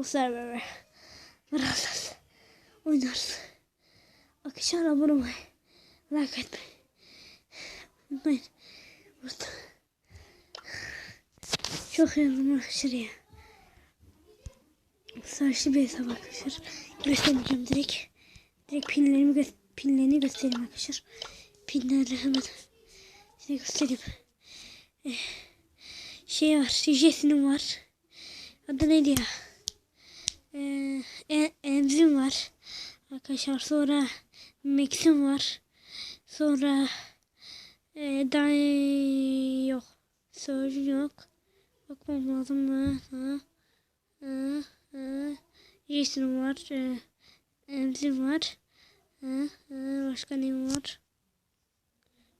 server. Biraz oynarız. Arkadaşlar abone olmayı, like etmeyi unutmayın. Burada. Çok yandım arkadaşlar ya. Sarışlı bir hesap arkadaşlar. Göstermeyeceğim direkt. Direkt pinlerimi gö pinlerini göstereyim arkadaşlar. Pinlerle hemen size göstereyim. Eh, şey var. Jesse'nin var. Adı neydi ya? Ee, e, Emzin var. Arkadaşlar sonra Max'im var. Sonra e, Day yok. Surgeon yok. Bakmam lazım mı? Ha. Ha. Ha. Jason var. E, Emzin var. Ha. Ha. Başka neyim var?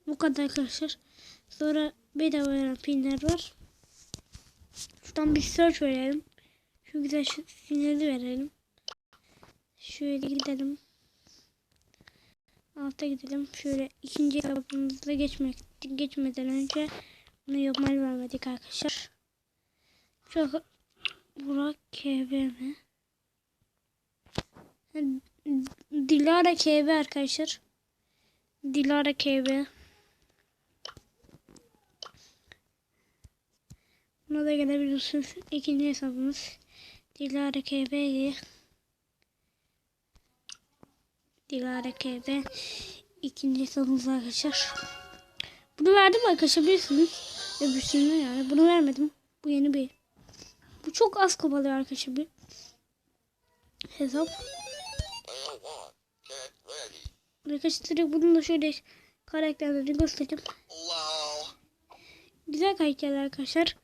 Bu kadar arkadaşlar. Sonra bedava veren pinler var. Şuradan bir search verelim. Şu güzel sinirli verelim. Şöyle gidelim. Alta gidelim. Şöyle ikinci hesabımızda geçmek geçmeden önce bunu yapmayı vermedik arkadaşlar. Çok Burak KB mi? Dilara KB arkadaşlar. Dilara KB. Buna da gelebilirsiniz. İkinci hesabımız Dilara KB'yi Dilara KB ikinci hesabımız arkadaşlar. Bunu verdim arkadaşlar bilirsiniz. Öbürsünü yani bunu vermedim. Bu yeni bir. Bu çok az kovalıyor arkadaşlar bir hesap. Arkadaşlar bunu da şöyle karakterleri göstereyim. Güzel karakterler arkadaşlar.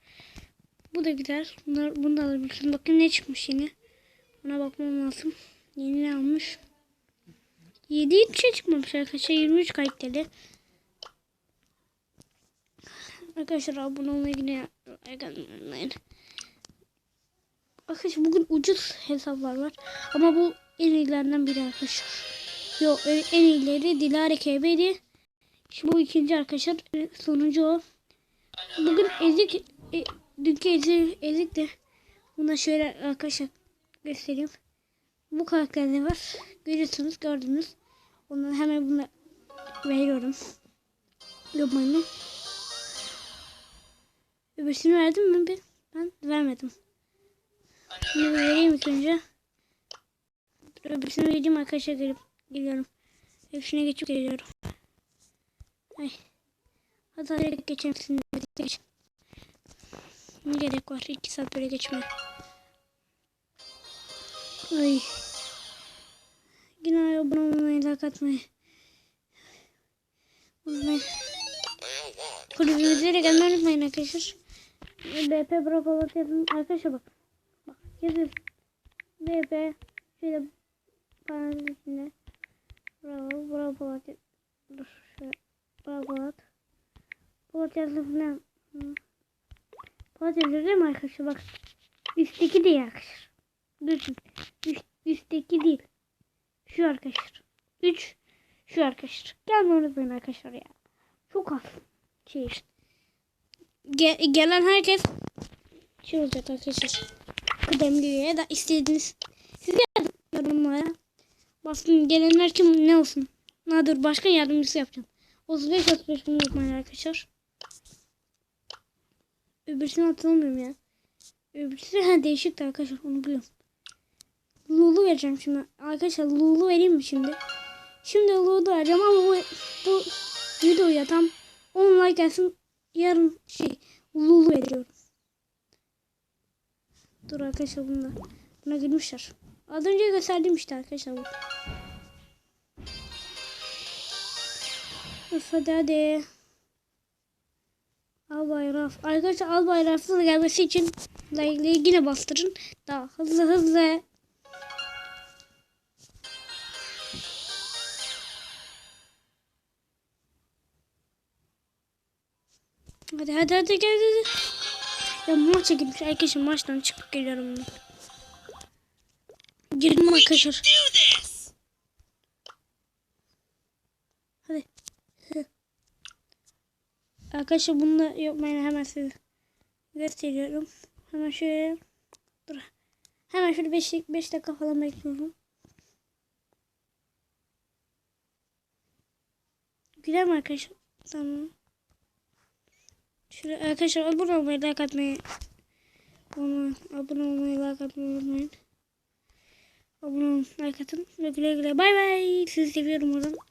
Bu da güzel. Bunlar, bunu da alabilirsin. Bakın ne çıkmış yeni. Ona bakmam lazım. Yeni almış? 7 hiç şey çıkmamış arkadaşlar. 23 kayıtları. Arkadaşlar abone olmayı yine unutmayın. Arkadaşlar bugün ucuz hesaplar var. Ama bu en iyilerden biri arkadaşlar. Yok en iyileri Dilara KB'di. Şimdi bu ikinci arkadaşlar. Sonuncu o. Bugün ezik e, dünkü ezik, ezik de buna şöyle arkadaşlar göstereyim. Bu karakterler var. Görüyorsunuz gördünüz. Ondan hemen bunu veriyorum. Yapmayın. Öbürsünü verdim mi ben? Ben vermedim. Bunu vereyim ilk önce. Öbürsünü vereceğim arkadaşlar gelip geliyorum. Hepsine geçip geliyorum. Ay. Hadi direkt birlikte geçelim. Ne gerek var? 2 saat böyle geçmeye. Ay. Yine abone olmayı, like atmayı. Unutmayın. Kulübümüze de gelmeyi unutmayın arkadaşlar. BP Bravo yazın. Arkadaşlar bak. Bak yazın. BP şöyle parantez içinde. Bravo. Bravo. Dur şöyle. Bravo. Polat yazılı falan. Polat yazılı değil mi arkadaşlar? Bak. Üstteki değil arkadaşlar. Düşün. Üst, üstteki değil. Şu arkadaşlar. 3 şu arkadaşlar. Gelme unutmayın arkadaşlar ya. Çok az. Şey işte. Ge gelen herkes şey olacak arkadaşlar. Kıdemli ya da istediğiniz siz yazın yorumlara. Basın gelenler kim ne olsun. Nadir başka yardımcısı yapacağım. 35 35 bunu yapmayın arkadaşlar. Öbürsünü hatırlamıyorum ya. Öbürsü ha değişikti arkadaşlar onu biliyorum. Lulu vereceğim şimdi. Arkadaşlar Lulu vereyim mi şimdi? Şimdi Lulu vereceğim ama bu, bu videoya tam 10 like gelsin. Yarın şey Lulu veriyorum. Dur arkadaşlar bunda. Buna girmişler. Az önce gösterdim işte arkadaşlar bu. Öf hadi hadi. Al bayraf. Arkadaşlar al bayrafı gelmesi için like'ı yine bastırın. Daha hızlı hızlı. Hadi hadi hadi gel gel. Ya maça gitmiş. Arkadaşlar maçtan çıkıp geliyorum ben. Girdim arkadaşlar. Hadi. Arkadaşlar bunu da yapmayı hemen size gösteriyorum. Hemen şöyle dur. Hemen şöyle 5 5 dakika falan bekliyorum. Güzel mi arkadaşlar? Tamam. Şöyle arkadaşlar abone olmayı, like atmayı Abone, abone olmayı, like atmayı unutmayın. Abone olun, like atın ve güle güle. Bay bay. Sizi seviyorum oradan.